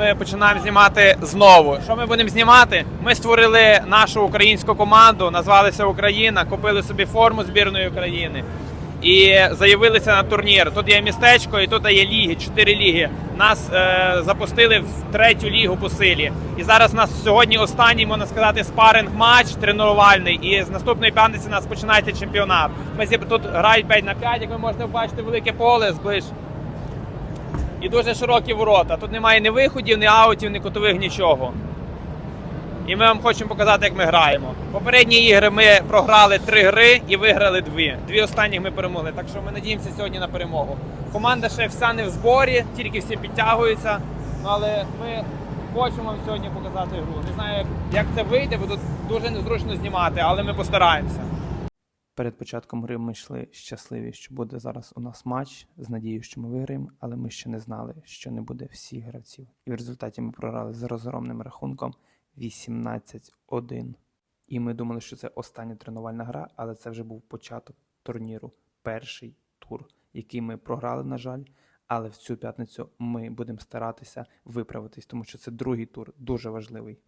ми починаємо знімати знову. Що ми будемо знімати? Ми створили нашу українську команду, назвалися Україна, купили собі форму збірної України і заявилися на турнір. Тут є містечко, і тут є ліги, чотири ліги. Нас е, запустили в третю лігу по силі. І зараз у нас сьогодні останній, можна сказати, спаринг матч тренувальний. І з наступної п'ятниці у нас починається чемпіонат. Ми тут грають 5 на 5, як ви можете бачити, велике поле зближ. І дуже широкі ворота. Тут немає ні виходів, ні аутів, ні кутових, нічого. І ми вам хочемо показати, як ми граємо. Попередні ігри ми програли три гри і виграли дві. Дві останніх ми перемогли. Так що ми надіємося сьогодні на перемогу. Команда ще вся не в зборі, тільки всі підтягуються. Ну, але ми хочемо вам сьогодні показати гру. Не знаю, як це вийде, бо тут дуже незручно знімати, але ми постараємося. Перед початком гри ми йшли щасливі, що буде зараз у нас матч з надією, що ми виграємо, але ми ще не знали, що не буде всіх гравців. І в результаті ми програли з розгромним рахунком 18-1. І ми думали, що це остання тренувальна гра, але це вже був початок турніру, перший тур, який ми програли, на жаль. Але в цю п'ятницю ми будемо старатися виправитись, тому що це другий тур дуже важливий.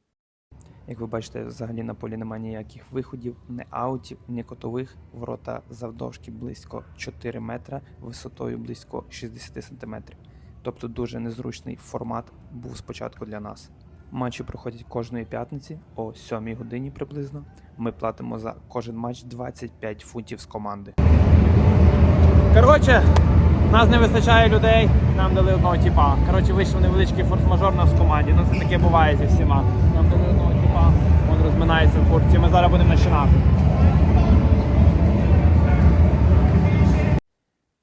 Як ви бачите, взагалі на полі немає ніяких виходів, ні аутів, ні котових. Ворота завдовжки близько 4 метра, висотою близько 60 сантиметрів. Тобто дуже незручний формат був спочатку для нас. Матчі проходять кожної п'ятниці о 7 годині приблизно. Ми платимо за кожен матч 25 фунтів з команди. Коротше, нас не вистачає людей, нам дали одного тіпа. Коротше, вийшов невеличкий форс-мажор нас в команді. Ну це таке буває зі всіма. Нам дали одного тіпа, він розминається в курці. Ми зараз будемо починати.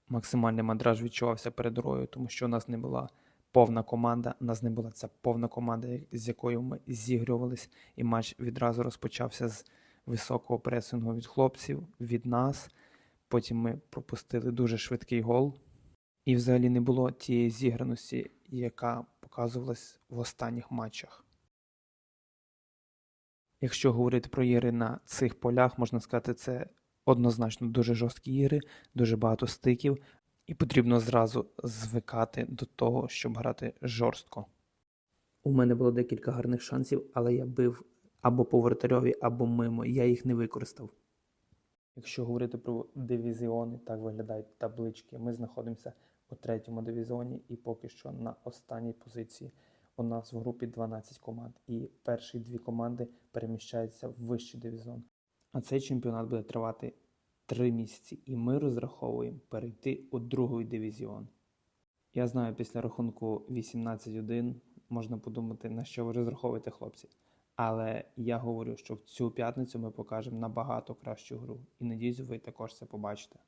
Максимальний мандраж відчувався перед грою, тому що у нас не була повна команда. У нас не була ця повна команда, з якою ми зігрювались, і матч відразу розпочався з високого пресингу від хлопців, від нас. Потім ми пропустили дуже швидкий гол. І взагалі не було тієї зіграності, яка показувалась в останніх матчах. Якщо говорити про ігри на цих полях, можна сказати, це однозначно дуже жорсткі ігри, дуже багато стиків, і потрібно зразу звикати до того, щоб грати жорстко. У мене було декілька гарних шансів, але я бив або по вратарьові, або мимо. Я їх не використав. Якщо говорити про дивізіони, так виглядають таблички. Ми знаходимося у третьому дивізіоні і поки що на останній позиції. У нас в групі 12 команд, і перші дві команди переміщаються в вищий дивізіон. А цей чемпіонат буде тривати три місяці, і ми розраховуємо перейти у другий дивізіон. Я знаю, після рахунку 18-1 можна подумати, на що ви розраховуєте, хлопці. Але я говорю, що в цю п'ятницю ми покажемо набагато кращу гру. І надіюсь, ви також це побачите.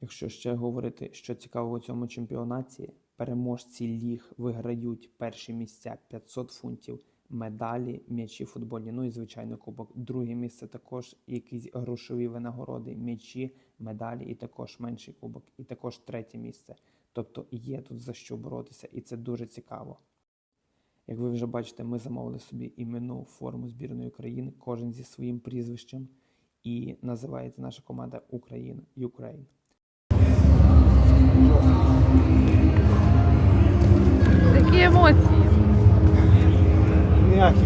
Якщо ще говорити, що цікаво у цьому чемпіонаті, переможці ліг виграють перші місця 500 фунтів, медалі, м'ячі футбольні, ну і звичайно кубок. Друге місце також якісь грошові винагороди, м'ячі, медалі і також менший кубок, і також третє місце. Тобто є тут за що боротися, і це дуже цікаво. Як ви вже бачите, ми замовили собі іменну форму збірної України, кожен зі своїм прізвищем, і називається наша команда Україна Ukraine. Такі емоції. Ніякі.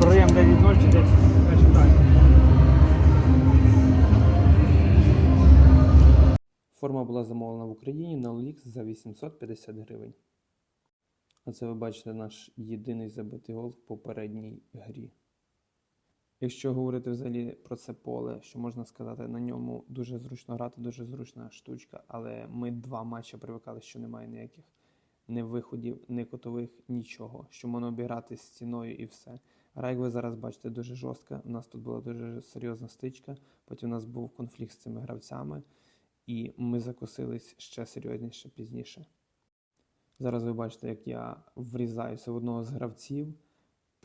Програємо 9-0 чи десь перший тайм. Форма була замовлена в Україні на OLX за 850 гривень. Оце ви бачите наш єдиний забитий гол в попередній грі. Якщо говорити взагалі про це поле, що можна сказати, на ньому дуже зручно грати, дуже зручна штучка, але ми два матчі привикали, що немає ніяких ні виходів, ні котових, нічого, що можна обіграти стіною і все. Гра, як ви зараз бачите, дуже жорстка. У нас тут була дуже серйозна стичка, потім у нас був конфлікт з цими гравцями, і ми закосились ще серйозніше пізніше. Зараз ви бачите, як я врізаюся в одного з гравців.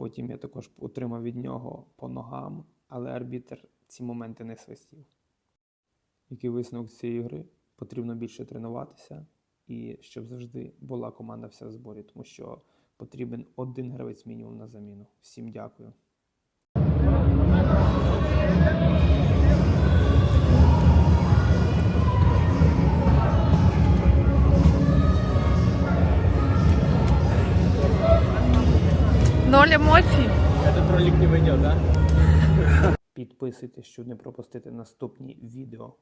Потім я також отримав від нього по ногам, але арбітр ці моменти не свистів. Який висновок цієї гри? Потрібно більше тренуватися і щоб завжди була команда вся в зборі, тому що потрібен один гравець мінімум на заміну. Всім дякую. Ноль емоцій. Этот ролик не вийде, так? Підписуйтесь, щоб не пропустити наступні відео.